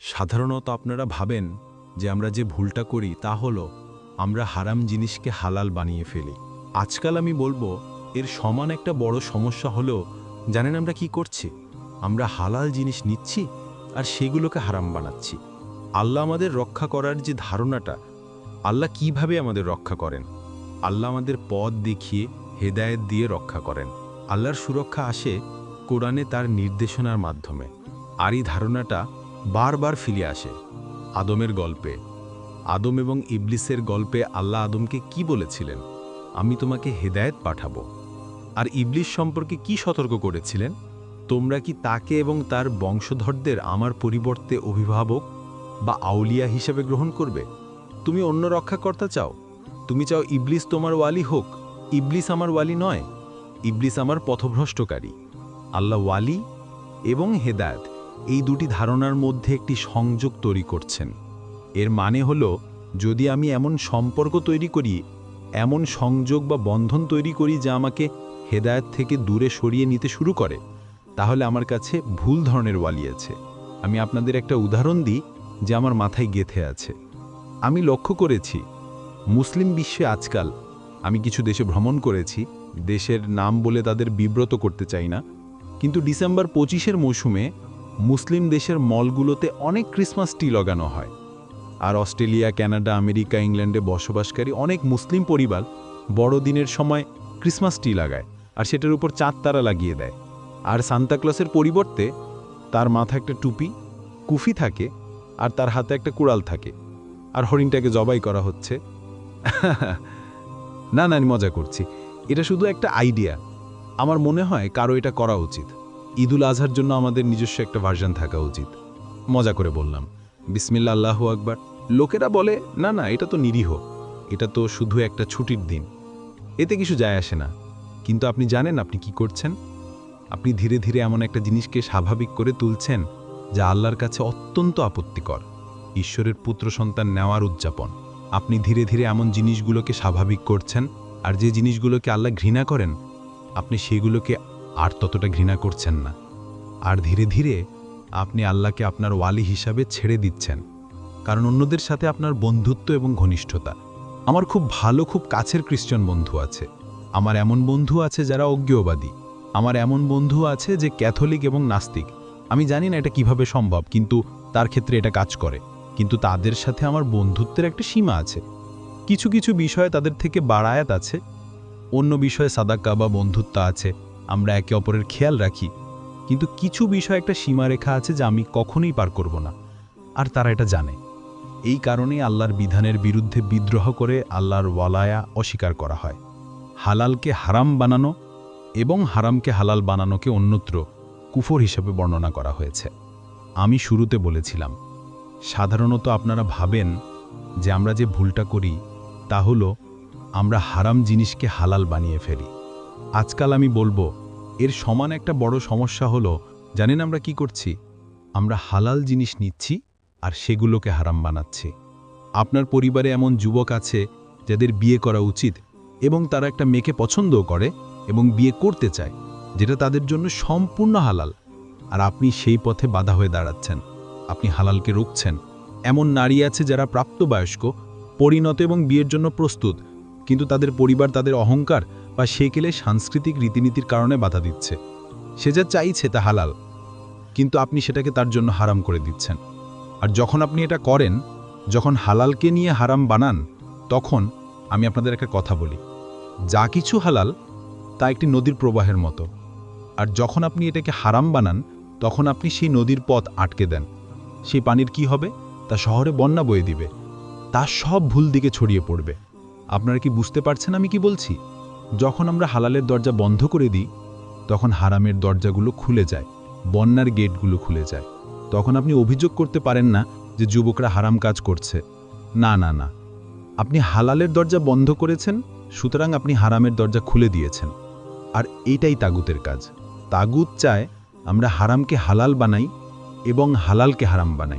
সাধারণত আপনারা ভাবেন যে আমরা যে ভুলটা করি তা হলো আমরা হারাম জিনিসকে হালাল বানিয়ে ফেলি। আজকাল আমি বলব, এর সমান একটা বড় সমস্যা হলেও জানেন আমরা কি করছি? আমরা হালাল জিনিস নিচ্ছি আর সেগুলোকে হারাম বানাচ্ছি। আল্লাহ আমাদের রক্ষা করার যে ধারণাটা, আল্লাহ কীভাবে আমাদের রক্ষা করেন? আল্লাহ আমাদের পথ দেখিয়ে, হেদায়েত দিয়ে রক্ষা করেন। আল্লাহর সুরক্ষা আসে কোরআনে তার নির্দেশনার মাধ্যমে। আর এই ধারণাটা বারবার ফিরে আসে আদমের গল্পে। আদম এবং ইবলিসের গল্পে আল্লাহ আদমকে কি বলেছিলেন? আমি তোমাকে হেদায়েত পাঠাবো। আর ইবলিস সম্পর্কে কি সতর্ক করেছিলেন? তোমরা কি তাকে এবং তার বংশধরদের আমার পরিবর্তে অভিভাবক বা আউলিয়া হিসেবে গ্রহণ করবে? তুমি অন্য রক্ষাকর্তা চাও? তুমি চাও ইবলিস তোমার ওয়ালি হোক। ইবলিস আমার ওয়ালি নয়। ইবলিস আমার পথভ্রষ্টকারী। আল্লাহ ওয়ালি এবং হেদায়েত। এই দুটি ধারণার মধ্যে একটি সংযোগ তৈরি করছেন। এর মানে হল, যদি আমি এমন সম্পর্ক তৈরি করি, এমন সংযোগ বা বন্ধন তৈরি করি যা আমাকে হেদায়েত থেকে দূরে সরিয়ে নিতে শুরু করে, তাহলে আমার কাছে ভুল ধরনের ওয়ালি আছে। আমি আপনাদের একটা উদাহরণ দিই যে আমার মাথায় গেথে আছে। আমি লক্ষ্য করেছি, মুসলিম বিশ্বে আজকাল, আমি কিছু দেশে ভ্রমণ করেছি, দেশের নাম বলে তাদের বিব্রত করতে চাই না, কিন্তু ডিসেম্বর পঁচিশের মৌসুমে মুসলিম দেশের মলগুলোতে অনেক ক্রিসমাস ট্রি লাগানো হয়। আর অস্ট্রেলিয়া কানাডা আমেরিকা, ইংল্যান্ডে বসবাসকারী অনেক মুসলিম পরিবার বড়দিনের সময় ক্রিসমাস ট্রি লাগায় আর সেটার উপর চাঁদ তারা লাগিয়ে দেয়। আর সান্তাক্লসের পরিবর্তে তার মাথা একটা টুপি, কুফি থাকে আর তার হাতে একটা কুড়াল থাকে। আর হরিণটাকে জবাই করা হচ্ছে। না না, আমি মজা করছি। এটা শুধু একটা আইডিয়া। আমার মনে হয় কারও এটা করা উচিত। ঈদুল আজহার জন্য আমাদের নিজস্ব একটা ভার্সন থাকা উচিত। মজা করে বললাম বিসমিল্লা আল্লাহ আকবার। লোকেরা বলে, না না, এটা তো নিরীহ। এটা তো শুধু একটা ছুটির দিন। এতে কিছু যায় আসে না। কিন্তু আপনি জানেন আপনি কি করছেন? আপনি ধীরে ধীরে এমন একটা জিনিসকে স্বাভাবিক করে তুলছেন যা আল্লাহর কাছে অত্যন্ত আপত্তিকর। ঈশ্বরের পুত্র সন্তান নেওয়ার উদযাপন। আপনি ধীরে ধীরে এমন জিনিসগুলোকে স্বাভাবিক করছেন আর যে জিনিসগুলোকে আল্লাহ ঘৃণা করেন, আপনি সেগুলোকে আর ততটা ঘৃণা করছেন না। আর ধীরে ধীরে আপনি আল্লাহকে আপনার ওয়ালি হিসাবে ছেড়ে দিচ্ছেন। কারণ অন্যদের সাথে আপনার বন্ধুত্ব এবং ঘনিষ্ঠতা। আমার খুব ভালো, খুব কাছের খ্রিস্টান বন্ধু আছে। আমার এমন বন্ধু আছে যারা অজ্ঞবাদী। আমার এমন বন্ধু আছে যে ক্যাথলিক এবং নাস্তিক। আমি জানি না এটা কীভাবে সম্ভব, কিন্তু তার ক্ষেত্রে এটা কাজ করে। কিন্তু তাদের সাথে আমার বন্ধুত্বের একটা সীমা আছে। কিছু কিছু বিষয়ে তাদের থেকে বাড়ায়াত আছে। অন্য বিষয়ে সাদাক্কা বা বন্ধুত্ব আছে। আমরা একে অপরের খেয়াল রাখি, কিন্তু কিছু বিষয় একটা সীমারেখা আছে যা আমি কখনোই পার করব না, আর তারা এটা জানে। এই কারণেই আল্লাহর বিধানের বিরুদ্ধে বিদ্রোহ করে আল্লাহর ওয়ালায়া অস্বীকার করা হয়। হালালকে হারাম বানানো এবং হারামকে হালাল বানানোকে অন্যত্র কুফর হিসেবে বর্ণনা করা হয়েছে। আমি শুরুতে বলেছিলাম, সাধারণত আপনারা ভাবেন যে আমরা যে ভুলটা করি তা হলো আমরা হারাম জিনিসকে হালাল বানিয়ে ফেলি। আজকাল আমি বলব, এর সমান একটা বড় সমস্যা হলো, জানেন আমরা কি করছি? আমরা হালাল জিনিস নিচ্ছি আর সেগুলোকে হারাম বানাচ্ছি। আপনার পরিবারে এমন যুবক আছে যাদের বিয়ে করা উচিত এবং তারা একটা মেয়েকে পছন্দও করে এবং বিয়ে করতে চায়, যেটা তাদের জন্য সম্পূর্ণ হালাল। আর আপনি সেই পথে বাধা হয়ে দাঁড়াচ্ছেন। আপনি হালালকে রুখছেন। এমন নারী আছে যারা প্রাপ্তবয়স্ক, পরিণত এবং বিয়ের জন্য প্রস্তুত, কিন্তু তাদের পরিবার, তাদের অহংকার বা সেকেলে সাংস্কৃতিক রীতিনীতির কারণে বাধা দিচ্ছে। সে যা চাইছে তা হালাল, কিন্তু আপনি সেটাকে তার জন্য হারাম করে দিচ্ছেন। আর যখন আপনি এটা করেন, যখন হালালকে নিয়ে হারাম বানান, তখন আমি আপনাদের একটা কথা বলি। যা কিছু হালাল, তা একটি নদীর প্রবাহের মতো। আর যখন আপনি এটাকে হারাম বানান, তখন আপনি সেই নদীর পথ আটকে দেন। সেই পানির কি হবে? তা শহরে বন্যা বয়ে দিবে। তা সব ভুল দিকে ছড়িয়ে পড়বে। আপনারা কি বুঝতে পারছেন আমি কি বলছি? যখন আমরা হালালের দরজা বন্ধ করে দিই, তখন হারামের দরজাগুলো খুলে যায়, বন্যার গেটগুলো খুলে যায়। তখন আপনি অভিযোগ করতে পারেন না যে যুবকরা হারাম কাজ করছে। না না না। আপনি হালালের দরজা বন্ধ করেছেন, সুতরাং আপনি হারামের দরজা খুলে দিয়েছেন। আর এটাই তাগুতের কাজ। তাগুত চায় আমরা হারামকে হালাল বানাই এবং হালালকে হারাম বানাই।